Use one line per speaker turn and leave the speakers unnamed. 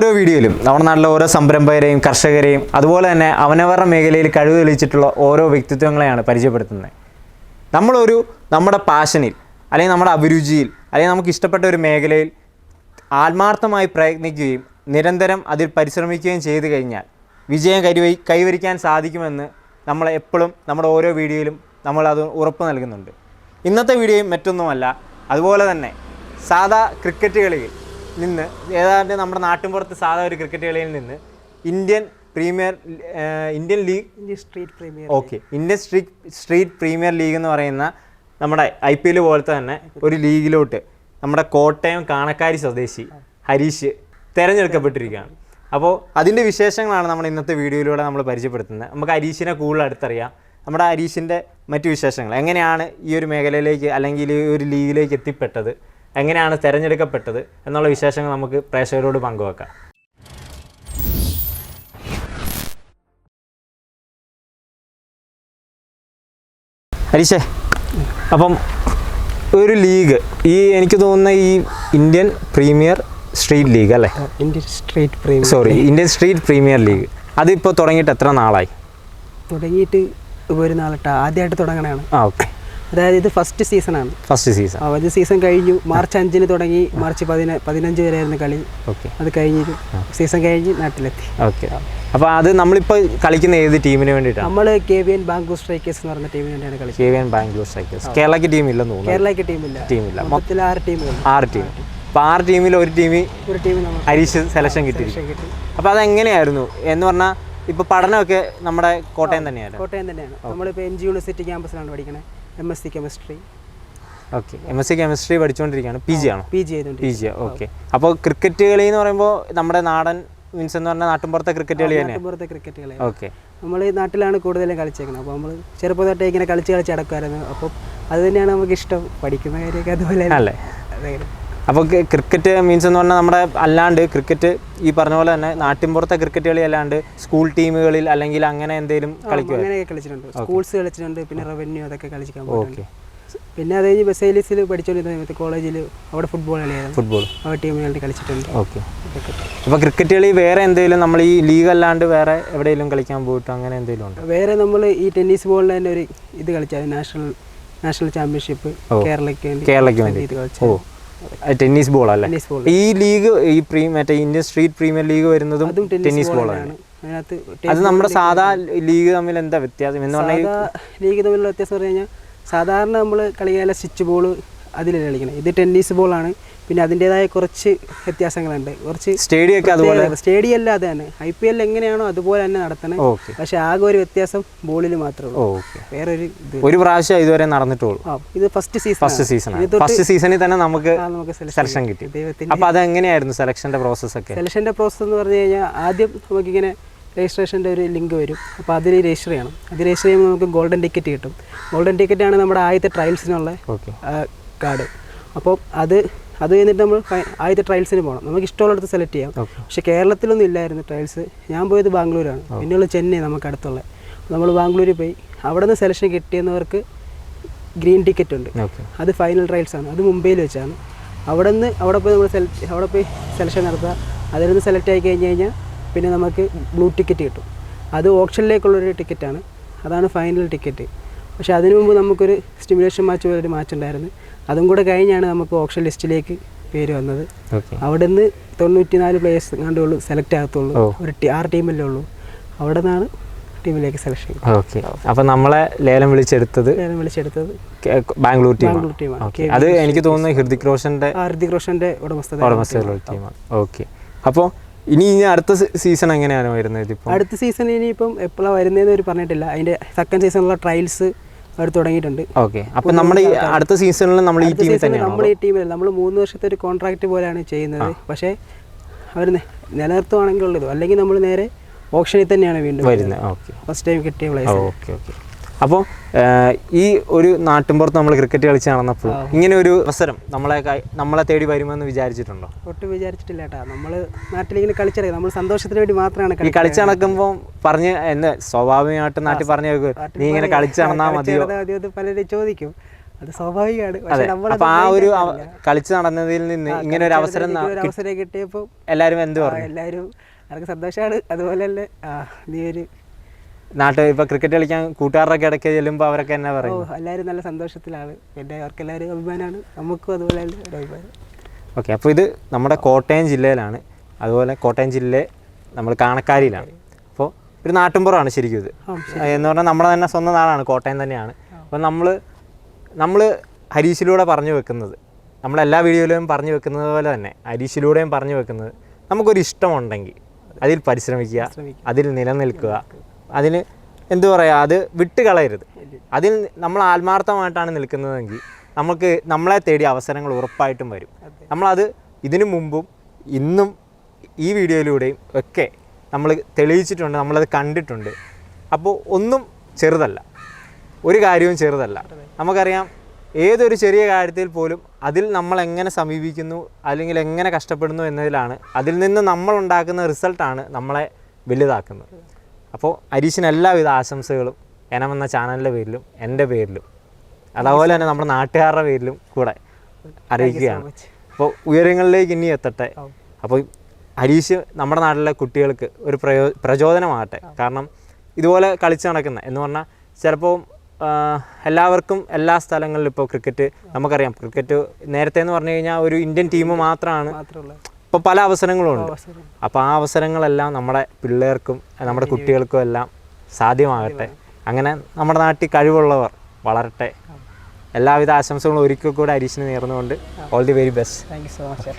ഓരോ വീഡിയോയിലും നമ്മുടെ നാട്ടിലെ ഓരോ സംരംഭകരെയും കർഷകരെയും അതുപോലെ തന്നെ അവനവരുടെ മേഖലയിൽ കഴിവ് തെളിയിച്ചിട്ടുള്ള ഓരോ വ്യക്തിത്വങ്ങളെയാണ് പരിചയപ്പെടുത്തുന്നത്. നമ്മളൊരു നമ്മുടെ പാഷനിൽ അല്ലെങ്കിൽ നമ്മുടെ അഭിരുചിയിൽ അല്ലെങ്കിൽ നമുക്ക് ഇഷ്ടപ്പെട്ട ഒരു മേഖലയിൽ ആത്മാർത്ഥമായി പ്രയത്നിക്കുകയും നിരന്തരം അതിൽ പരിശ്രമിക്കുകയും ചെയ്തു കഴിഞ്ഞാൽ വിജയം കൈവരി കൈവരിക്കാൻ സാധിക്കുമെന്ന് നമ്മൾ എപ്പോഴും നമ്മുടെ ഓരോ വീഡിയോയിലും നമ്മളത് ഉറപ്പ് നൽകുന്നുണ്ട്. ഇന്നത്തെ വീഡിയോയും മറ്റൊന്നുമല്ല. അതുപോലെ തന്നെ സാധാ ക്രിക്കറ്റ് കളിയിൽ നിന്ന് ഏതാണ്ട് നമ്മുടെ നാട്ടിൻപുറത്ത് സാധാ ഒരു ക്രിക്കറ്റ് കളിയിൽ നിന്ന് Indian premier Indian league
street premier
okay. Indian street street premier league എന്ന് പറയുന്ന നമ്മുടെ ഐ പി എൽ പോലത്തെ തന്നെ ഒരു ലീഗിലോട്ട് നമ്മുടെ കോട്ടയം കാണക്കാരി സ്വദേശി ഹരീഷ് തിരഞ്ഞെടുക്കപ്പെട്ടിരിക്കുകയാണ്. അപ്പോൾ അതിന്റെ വിശേഷങ്ങളാണ് നമ്മൾ ഇന്നത്തെ വീഡിയോയിലൂടെ നമ്മൾ പരിചയപ്പെടുത്തുന്നത്. നമുക്ക് ഹരീഷിനെ കൂടുതൽ അടുത്തറിയാം. നമ്മുടെ ഹരീഷിന്റെ മറ്റു വിശേഷങ്ങൾ. എങ്ങനെയാണ് ഈ ഒരു മേഖലയിലേക്ക് അല്ലെങ്കിൽ ഈ ഒരു ലീഗിലേക്ക് എത്തിപ്പെട്ടത്? എങ്ങനെയാണ് തിരഞ്ഞെടുക്കപ്പെട്ടത് എന്നുള്ള വിശേഷങ്ങൾ നമുക്ക് പ്രേക്ഷകരോട് പങ്കുവെക്കാം. ഹരീഷേ അപ്പം ഒരു ലീഗ് ഈ എനിക്ക് തോന്നുന്ന ഈ ഇന്ത്യൻ പ്രീമിയർ സ്ട്രീറ്റ് ലീഗ് അല്ലേ?
Indian street premier
sorry Indian street premier league. അതിപ്പോൾ തുടങ്ങിയിട്ട് എത്ര നാളായി?
തുടങ്ങിയിട്ട് ഒരു നാളിട്ട് ആദ്യമായിട്ട് തുടങ്ങണതാണ്.
ആ ഓക്കെ.
അതായത് ഇത് ഫസ്റ്റ് സീസണാണ്
ഫസ്റ്റ് സീസൺ
അത് സീസൺ കഴിഞ്ഞു. മാർച്ച് അഞ്ചിന് തുടങ്ങി. മാർച്ച് പതിന പതിനഞ്ച് വരെയായിരുന്നു കളി.
ഓക്കെ
അത് കഴിഞ്ഞു സീസൺ കഴിഞ്ഞ് നാട്ടിലെത്തി.
ഓക്കെ അപ്പോൾ അത് നമ്മളിപ്പോൾ കളിക്കുന്ന ഏത് ടീമിന് വേണ്ടിയിട്ടാണ്
നമ്മൾ K V N Bangalore strikers എന്ന് പറഞ്ഞ ടീമിന് വേണ്ടിയാണ് കളി
K V N Bangalore strikers കേരളയ്ക്ക് team ഇല്ലെന്ന് തോന്നുന്നു
കേരളയ്ക്ക് ടീമില്ല
ടീമില്ല
മൊത്തത്തിൽ ആറ് ടീമുകൾ
ആറ് ടീം അപ്പോൾ ആറ് ടീമിൽ ഒരു ടീമിൽ
ഒരു ടീം നമ്മൾ
ഹരീഷ് സെലക്ഷൻ
കിട്ടി.
അപ്പോൾ അതെങ്ങനെയായിരുന്നു? എന്ന് പറഞ്ഞാൽ ഇപ്പോൾ പഠനമൊക്കെ നമ്മുടെ കോട്ടയം തന്നെയാണ്
കോട്ടയം തന്നെയാണ്. നമ്മളിപ്പോൾ എം ജി യൂണിവേഴ്സിറ്റി ക്യാമ്പസിലാണ് പഠിക്കണത് M S C chemistry
okay M S C chemistry പഠിച്ചുകൊണ്ടിരിക്കുകയാണ് പി ജി ആണോ?
P G
P G okay അപ്പോൾ ക്രിക്കറ്റ് കളി എന്ന് പറയുമ്പോൾ നമ്മുടെ നാടൻ മീൻസ് എന്ന് പറഞ്ഞാൽ നാട്ടിൻപുറത്തെ ക്രിക്കറ്റ് കളി തന്നെ?
പുറത്തെ ക്രിക്കറ്റ് കളി.
ഓക്കെ
നമ്മൾ നാട്ടിലാണ് കൂടുതലും കളിച്ചേക്കുന്നത് അപ്പോൾ നമ്മൾ ചെറുപ്പം തൊട്ടേ ഇങ്ങനെ കളിച്ച് കളിച്ച് അടക്കുമായിരുന്നു അപ്പോൾ അത് തന്നെയാണ് നമുക്ക് ഇഷ്ടം പഠിക്കുന്ന കാര്യമൊക്കെ അതുപോലെ
അല്ലേ. അപ്പോൾ ക്രിക്കറ്റ് മീൻസ് എന്ന് പറഞ്ഞാൽ നമ്മുടെ അല്ലാണ്ട് ക്രിക്കറ്റ് ഈ പറഞ്ഞ പോലെ തന്നെ നാട്ടിൻപുറത്തെ ക്രിക്കറ്റ് കളി അല്ലാണ്ട് സ്കൂൾ ടീമുകളിൽ അല്ലെങ്കിൽ അങ്ങനെ എന്തെങ്കിലും കളിക്കും
അങ്ങനെയൊക്കെ കളിച്ചിട്ടുണ്ട്. സ്കൂൾസ് കളിച്ചിട്ടുണ്ട് പിന്നെ റവന്യൂ അതൊക്കെ കളിക്കാൻ
ഓക്കെ
പിന്നെ അത് കഴിഞ്ഞ് ബസൈലിസിൽ പഠിച്ചുകൊണ്ടിരുന്ന സമയത്ത് കോളേജിൽ അവിടെ ഫുട്ബോൾ കളിയായിരുന്നു.
ഫുട്ബോൾ
ആ വേണ്ടി കളിച്ചിട്ടുണ്ട്.
ഓക്കെ
അപ്പൊ
അപ്പോൾ ക്രിക്കറ്റ് കളി വേറെ എന്തെങ്കിലും നമ്മൾ ഈ ലീഗ് അല്ലാണ്ട് വേറെ എവിടെയെങ്കിലും കളിക്കാൻ പോയിട്ട് അങ്ങനെ എന്തെങ്കിലും ഉണ്ട്?
വേറെ നമ്മൾ ഈ ടെന്നീസ് ബോളിൽ തന്നെ ഒരു ഇത് കളിച്ചാൽ നാഷണൽ നാഷണൽ ചാമ്പ്യൻഷിപ്പ് കേരളയ്ക്ക് വേണ്ടി
കേരളയ്ക്ക് വേണ്ടി.
ഇത് കളിച്ചു.
ടെന്നീസ് ബോൾ അല്ലേ? ഈ ലീഗ് ഈ പ്രീ മറ്റേ ഇന്ത്യൻ സ്ട്രീറ്റ് പ്രീമിയർ ലീഗ് വരുന്നതും ടെന്നീസ്
ബോൾ ആണ്
അത് നമ്മുടെ സാധാ ലീഗ് തമ്മിൽ എന്താ വ്യത്യാസം? എന്ന് പറഞ്ഞാൽ
ലീഗ് തമ്മിലുള്ള വ്യത്യാസം പറഞ്ഞു കഴിഞ്ഞാൽ സാധാരണ നമ്മൾ കളിക്കാനുള്ള സ്റ്റിച്ച് ബോൾ അതിലല്ല കളിക്കണം. ഇത് ടെന്നീസ് ബോളാണ് പിന്നെ അതിന്റെതായ കുറച്ച് വ്യത്യാസങ്ങളുണ്ട്. കുറച്ച്
സ്റ്റേഡിയമൊക്കെ അതുപോലെ?
സ്റ്റേഡിയം അല്ല തന്നെ. ഐ പി എൽ എങ്ങനെയാണോ അതുപോലെ തന്നെ നടത്തണേ. പക്ഷെ ആകെ ഒരു വ്യത്യാസം ബോളിൽ മാത്രമേ വേറെ ഒരു
ഒരു പ്രാവശ്യം ഇതുവരെ നടന്നിട്ടുള്ളൂ.
ഇത് first season
first season first സീസണിൽ തന്നെ നമുക്ക് സെലക്ഷൻ കിട്ടി. അപ്പൊ അതെങ്ങനെയായിരുന്നു സെലക്ഷന്റെ പ്രോസസ് ഒക്കെ?
സെലക്ഷന്റെ പ്രോസസ്സ് എന്ന് പറഞ്ഞു കഴിഞ്ഞാൽ ആദ്യം നമുക്കിങ്ങനെ രജിസ്ട്രേഷന്റെ ഒരു ലിങ്ക് വരും. അപ്പോൾ അതിൽ രജിസ്റ്റർ ചെയ്യണം. അത് രജിസ്റ്റർ ചെയ്യുമ്പോൾ നമുക്ക് ഗോൾഡൻ ടിക്കറ്റ് കിട്ടും. ഗോൾഡൻ ടിക്കറ്റ് ആണ് നമ്മുടെ ആദ്യത്തെ ട്രയൽസിനുള്ള കാർഡ് അപ്പോൾ അത് അത് കഴിഞ്ഞിട്ട് നമ്മൾ ആദ്യത്തെ ട്രയൽസിന് പോകണം നമുക്ക് ഇഷ്ടമുള്ളിടത്ത് സെലക്ട് ചെയ്യാം. പക്ഷേ കേരളത്തിലൊന്നും ഇല്ലായിരുന്നു ട്രയൽസ് ഞാൻ പോയത് ബാംഗ്ലൂരാണ്. പിന്നെയുള്ള ചെന്നൈ നമുക്ക് അടുത്തുള്ള. നമ്മൾ ബാംഗ്ലൂരിൽ പോയി. അവിടെ നിന്ന് സെലക്ഷൻ കിട്ടിയെന്നവർക്ക് ഗ്രീൻ ടിക്കറ്റ് ഉണ്ട്. അത് ഫൈനൽ ട്രയൽസ് ആണ്. അത് മുംബൈയിൽ വെച്ചാണ്. അവിടെ നിന്ന് അവിടെ പോയി നമ്മൾ സെലക്ട് അവിടെ പോയി സെലക്ഷൻ നടത്തുക. അതിൽ നിന്ന് സെലക്ട് ആയി കഴിഞ്ഞ് കഴിഞ്ഞാൽ പിന്നെ നമുക്ക് ബ്ലൂ ടിക്കറ്റ് കിട്ടും. അത് ഓപ്ഷനിലേക്കുള്ളൊരു ടിക്കറ്റാണ് അതാണ് ഫൈനൽ ടിക്കറ്റ് പക്ഷേ അതിനു മുമ്പ് നമുക്കൊരു സ്റ്റിമുലേഷൻ മാച്ച് പോലെ ഒരു മാച്ച് ഉണ്ടായിരുന്നു. അതും കൂടെ കഴിഞ്ഞാണ് നമുക്ക് ഓപ്ഷൻ ലിസ്റ്റിലേക്ക് പേര് വന്നത്. അവിടെ നിന്ന് തൊണ്ണൂറ്റി നാല് പ്ലേയേഴ്സ് കണ്ടേ ഉള്ളൂ സെലക്ട് ആകത്തുള്ളൂ. ഒരു ആറ് ടീമല്ലേ ഉള്ളൂ. അവിടെ നിന്നാണ് ടീമിലേക്ക് സെലക്ഷൻ
ഓക്കെ. അപ്പൊ നമ്മളെ ലേലം വിളിച്ചെടുത്തത്
ലേലം വിളിച്ചെടുത്തത്
ബാംഗ്ലൂർ ടീം
ബാംഗ്ലൂർ ടീമാണ്
അത് എനിക്ക് തോന്നുന്നു ഹൃതിക് റോഷന്റെ
ഹൃദിക് റോഷന്റെ ഉടമസ്ഥത
ഉടമസ്ഥതയിലുള്ള ടീമാണ് ഓക്കെ. അപ്പോൾ ഇനി ഇനി അടുത്ത സീസൺ എങ്ങനെയാണ് വരുന്നത്
അടുത്ത സീസൺ ഇനിയിപ്പം എപ്പോഴാണ് വരുന്നതെന്ന് അവർ പറഞ്ഞിട്ടില്ല. അതിന്റെ സെക്കൻഡ് സീസണിലുള്ള ട്രയൽസ് അവർ തുടങ്ങിയിട്ടുണ്ട്.
ഓക്കെ. അപ്പോൾ നമ്മുടെ ഈ അടുത്ത സീസണിൽ നമ്മൾ ഈ ടീമിൽ തന്നെയാണ്
നമ്മൾ ഈ ടീമിൽ നമ്മൾ മൂന്ന് വർഷത്തെ ഒരു കോൺട്രാക്റ്റ് പോലെയാണ് ചെയ്യുന്നത്. പക്ഷേ അവർ നിലനിർത്തുവാണെങ്കിൽ ഉള്ളത് അല്ലെങ്കിൽ നമ്മൾ നേരെ ഓപ്ഷനിൽ തന്നെയാണ് വീണ്ടും
വരുന്നത്. ഓക്കെ.
ഫസ്റ്റ് ടൈം കിട്ടിയ പ്ലേസ്
ഓക്കെ ഓക്കെ. അപ്പോൾ ഈ ഒരു നാട്ടിൻപുറത്ത് നമ്മൾ ക്രിക്കറ്റ് കളിച്ച് നടന്നപ്പോൾ ഇങ്ങനെ ഒരു അവസരം നമ്മളെ നമ്മളെ തേടി വരുമെന്ന് വിചാരിച്ചിട്ടുണ്ടോ?
ഒട്ടും വിചാരിച്ചിട്ടില്ല കേട്ടോ. നമ്മൾ നാട്ടിലിങ്ങനെ കളിച്ചിറങ്ങി നമ്മൾ സന്തോഷത്തിന് വേണ്ടി മാത്രമാണ്
ഈ കളിച്ച് നടക്കുമ്പോൾ പറഞ്ഞ് എന്ന് സ്വാഭാവികമായിട്ട് നാട്ടിൽ പറഞ്ഞു നീ ഇങ്ങനെ കളിച്ച് നടന്നാൽ മതിയോ?
പലരും ചോദിക്കും. അത് സ്വാഭാവികമാണ്.
അപ്പൊ ആ ഒരു കളിച്ചു നടന്നതിൽ നിന്ന് ഇങ്ങനെ ഒരു അവസരം
കിട്ടിയപ്പോ അവസരം കിട്ടിയപ്പോൾ
എല്ലാവരും എന്ത് പറഞ്ഞു?
എല്ലാവരും അവർക്ക് സന്തോഷമാണ് അതുപോലെ തന്നെ നീ ഒരു
നാട്ടിൽ ഇപ്പൊ ക്രിക്കറ്റ് കളിക്കാൻ കൂട്ടുകാരൊക്കെ ഇടയ്ക്ക് ചെല്ലുമ്പോൾ അവരൊക്കെ എന്നാ പറയും
എല്ലാവരും നല്ല സന്തോഷത്തിലാണ്. പിന്നെ അവർക്ക് എല്ലാവരും അഭിമാനമാണ്. നമുക്കും അതുപോലെ ഒരു അഭിമാനം.
ഓക്കെ അപ്പോൾ ഇത് നമ്മുടെ കോട്ടയം ജില്ലയിലാണ്. അതുപോലെ കോട്ടയം ജില്ലയെ നമ്മൾ കാണക്കാരിയിലാണ്. അപ്പോൾ ഒരു നാട്ടിൻപുറമാണ് ശരിക്കും ഇത്. എന്ന് പറഞ്ഞാൽ നമ്മുടെ തന്നെ സ്വന്തം നാടാണ് കോട്ടയം തന്നെയാണ്. അപ്പോൾ നമ്മൾ നമ്മൾ ഹരീഷിലൂടെ പറഞ്ഞു വെക്കുന്നത് നമ്മളെല്ലാ വീഡിയോയിലും പറഞ്ഞു വെക്കുന്നത് പോലെ തന്നെ ഹരീഷിലൂടെയും പറഞ്ഞു വെക്കുന്നത് നമുക്കൊരു ഇഷ്ടമുണ്ടെങ്കിൽ അതിൽ പരിശ്രമിക്കുക അതിൽ നിലനിൽക്കുക. അതിന് എന്തു പറയുക അത് വിട്ട് കളയരുത്. അതിൽ നമ്മൾ ആത്മാർത്ഥമായിട്ടാണ് നിൽക്കുന്നതെങ്കിൽ നമുക്ക് നമ്മളെ തേടി അവസരങ്ങൾ ഉറപ്പായിട്ടും വരും. നമ്മളത് ഇതിനു മുമ്പും ഇന്നും ഈ വീഡിയോയിലൂടെയും ഒക്കെ നമ്മൾ തെളിയിച്ചിട്ടുണ്ട് നമ്മളത് കണ്ടിട്ടുണ്ട്. അപ്പോൾ ഒന്നും ചെറുതല്ല. ഒരു കാര്യവും ചെറുതല്ല. നമുക്കറിയാം ഏതൊരു ചെറിയ കാര്യത്തിൽ പോലും അതിൽ നമ്മൾ എങ്ങനെ സമീപിക്കുന്നു അല്ലെങ്കിൽ എങ്ങനെ കഷ്ടപ്പെടുന്നു എന്നതിലാണ് അതിൽ നിന്ന് നമ്മൾ ഉണ്ടാക്കുന്ന റിസൾട്ടാണ് നമ്മളെ വലുതാക്കുന്നത്. അപ്പോൾ അരീഷിന് എല്ലാവിധ ആശംസകളും എനം എന്ന ചാനലിന്റെ പേരിലും എന്റെ പേരിലും അതുപോലെ തന്നെ നമ്മുടെ നാട്ടുകാരുടെ പേരിലും കൂടെ അറിയിക്കുകയാണ്. അപ്പോൾ ഉയരങ്ങളിലേക്ക് ഇനി എത്തട്ടെ. അപ്പോൾ ഹരീഷ് നമ്മുടെ നാട്ടിലെ കുട്ടികൾക്ക് ഒരു പ്രയോ പ്രചോദനമാകട്ടെ. കാരണം ഇതുപോലെ കളിച്ച് നടക്കുന്ന എന്ന് പറഞ്ഞാൽ ചിലപ്പോൾ എല്ലാവർക്കും എല്ലാ സ്ഥലങ്ങളിലും ഇപ്പോൾ ക്രിക്കറ്റ് നമുക്കറിയാം. ക്രിക്കറ്റ് നേരത്തെ എന്ന് പറഞ്ഞു കഴിഞ്ഞാൽ ഒരു ഇന്ത്യൻ ടീം മാത്രമാണ് ഇപ്പോൾ പല അവസരങ്ങളും ഉണ്ട്. അപ്പോൾ ആ അവസരങ്ങളെല്ലാം നമ്മുടെ പിള്ളേർക്കും നമ്മുടെ കുട്ടികൾക്കും എല്ലാം സാധ്യമാകട്ടെ. അങ്ങനെ നമ്മുടെ നാട്ടിൽ കഴിവുള്ളവർ വളരട്ടെ. എല്ലാവിധ ആശംസകളും ഒരിക്കൽ കൂടെ അരിശിന് നേർന്നുകൊണ്ട് all the very best
thank you so much